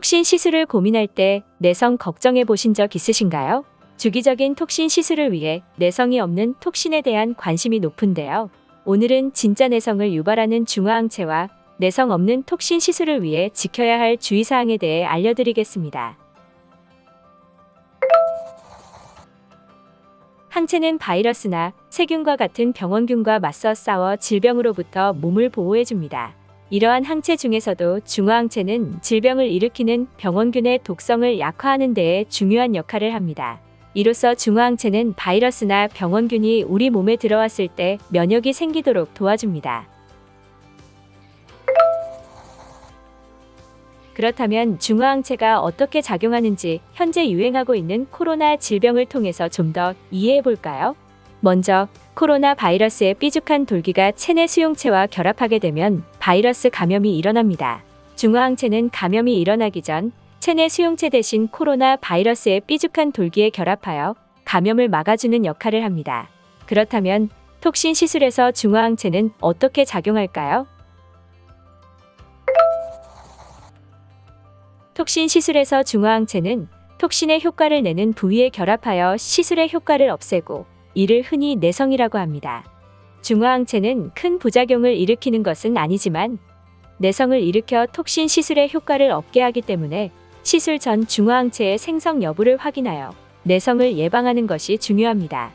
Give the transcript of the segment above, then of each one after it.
톡신 시술을 고민할 때 내성 걱정해 보신 적 있으신가요? 주기적인 톡신 시술을 위해 내성이 없는 톡신에 대한 관심이 높은데요. 오늘은 진짜 내성을 유발하는 중화항체와 내성 없는 톡신 시술을 위해 지켜야 할 주의사항에 대해 알려드리겠습니다. 항체는 바이러스나 세균과 같은 병원균과 맞서 싸워 질병으로부터 몸을 보호해줍니다. 이러한 항체 중에서도 중화항체는 질병을 일으키는 병원균의 독성을 약화하는 데에 중요한 역할을 합니다. 이로써 중화항체는 바이러스나 병원균이 우리 몸에 들어왔을 때 면역이 생기도록 도와줍니다. 그렇다면 중화항체가 어떻게 작용하는지 현재 유행하고 있는 코로나 질병을 통해서 좀 더 이해해 볼까요? 먼저 코로나 바이러스의 삐죽한 돌기가 체내 수용체와 결합하게 되면 바이러스 감염이 일어납니다. 중화항체는 감염이 일어나기 전 체내 수용체 대신 코로나 바이러스의 삐죽한 돌기에 결합하여 감염을 막아주는 역할을 합니다. 그렇다면 톡신 시술에서 중화항체는 어떻게 작용할까요? 톡신 시술에서 중화항체는 톡신의 효과를 내는 부위에 결합하여 시술의 효과를 없애고 이를 흔히 내성이라고 합니다. 중화항체는 큰 부작용을 일으키는 것은 아니지만 내성을 일으켜 톡신 시술의 효과를 없게 하기 때문에 시술 전 중화항체의 생성 여부를 확인하여 내성을 예방하는 것이 중요합니다.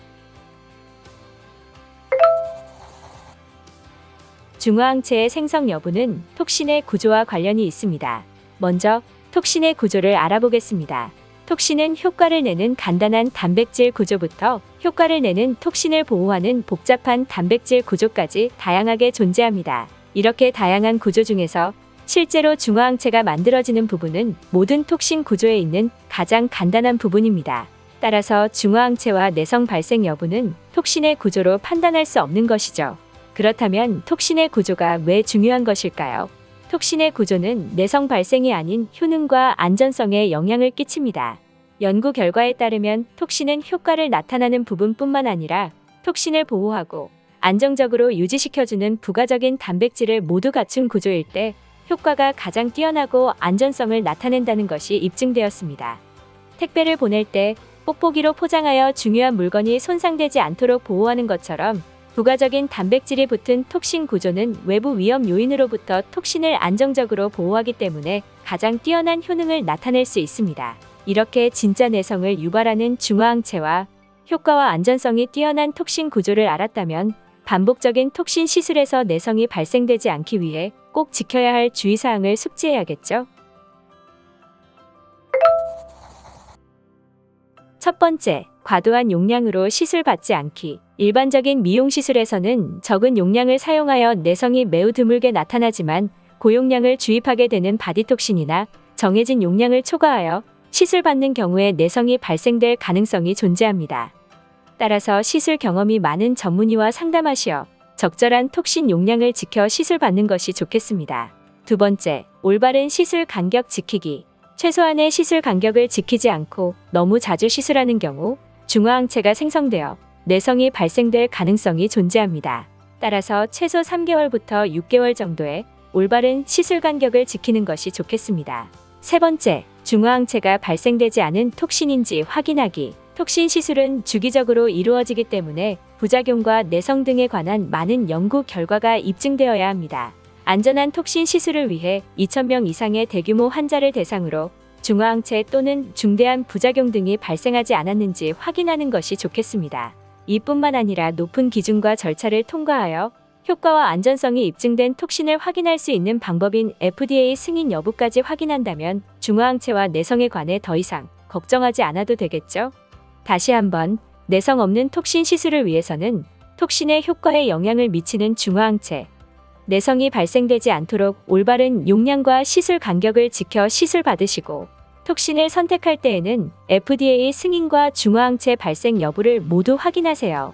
중화항체의 생성 여부는 톡신의 구조와 관련이 있습니다. 먼저 톡신의 구조를 알아보겠습니다. 톡신은 효과를 내는 간단한 단백질 구조부터 효과를 내는 톡신을 보호하는 복잡한 단백질 구조까지 다양하게 존재합니다. 이렇게 다양한 구조 중에서 실제로 중화항체가 만들어지는 부분은 모든 톡신 구조에 있는 가장 간단한 부분입니다. 따라서 중화항체와 내성 발생 여부는 톡신의 구조로 판단할 수 없는 것이죠. 그렇다면 톡신의 구조가 왜 중요한 것일까요? 톡신의 구조는 내성 발생이 아닌 효능과 안전성에 영향을 끼칩니다. 연구 결과에 따르면 톡신은 효과를 나타나는 부분뿐만 아니라 톡신을 보호하고 안정적으로 유지시켜주는 부가적인 단백질을 모두 갖춘 구조일 때 효과가 가장 뛰어나고 안전성을 나타낸다는 것이 입증되었습니다. 택배를 보낼 때 뽁뽁이로 포장하여 중요한 물건이 손상되지 않도록 보호하는 것처럼 부가적인 단백질이 붙은 톡신 구조는 외부 위험 요인으로부터 톡신을 안정적으로 보호하기 때문에 가장 뛰어난 효능을 나타낼 수 있습니다. 이렇게 진짜 내성을 유발하는 중화항체와 효과와 안전성이 뛰어난 톡신 구조를 알았다면 반복적인 톡신 시술에서 내성이 발생되지 않기 위해 꼭 지켜야 할 주의사항을 숙지해야겠죠? 첫 번째, 과도한 용량으로 시술 받지 않기. 일반적인 미용 시술에서는 적은 용량을 사용하여 내성이 매우 드물게 나타나지만 고용량을 주입하게 되는 바디톡신이나 정해진 용량을 초과하여 시술 받는 경우에 내성이 발생될 가능성이 존재합니다. 따라서 시술 경험이 많은 전문의와 상담하시어 적절한 톡신 용량을 지켜 시술 받는 것이 좋겠습니다. 두 번째, 올바른 시술 간격 지키기. 최소한의 시술 간격을 지키지 않고 너무 자주 시술하는 경우 중화항체가 생성되어 내성이 발생될 가능성이 존재합니다. 따라서 최소 3개월부터 6개월 정도의 올바른 시술 간격을 지키는 것이 좋겠습니다. 세 번째, 중화항체가 발생되지 않은 톡신인지 확인하기. 톡신 시술은 주기적으로 이루어지기 때문에 부작용과 내성 등에 관한 많은 연구 결과가 입증되어야 합니다. 안전한 톡신 시술을 위해 2,000명 이상의 대규모 환자를 대상으로 중화항체 또는 중대한 부작용 등이 발생하지 않았는지 확인하는 것이 좋겠습니다. 이뿐만 아니라 높은 기준과 절차를 통과하여 효과와 안전성이 입증된 톡신을 확인할 수 있는 방법인 FDA 승인 여부까지 확인한다면 중화항체와 내성에 관해 더 이상 걱정하지 않아도 되겠죠? 다시 한번 내성 없는 톡신 시술을 위해서는 톡신의 효과에 영향을 미치는 중화항체, 내성이 발생되지 않도록 올바른 용량과 시술 간격을 지켜 시술 받으시고 톡신을 선택할 때에는 FDA 승인과 중화항체 발생 여부를 모두 확인하세요.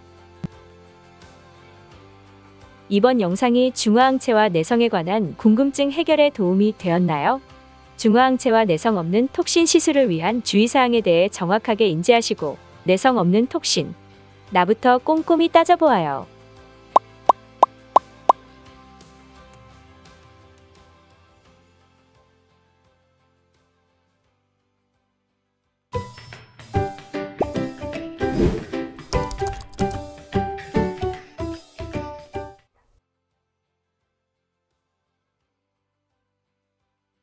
이번 영상이 중화항체와 내성에 관한 궁금증 해결에 도움이 되었나요? 중화항체와 내성 없는 톡신 시술을 위한 주의사항에 대해 정확하게 인지하시고 내성 없는 톡신, 나부터 꼼꼼히 따져보아요. Amen.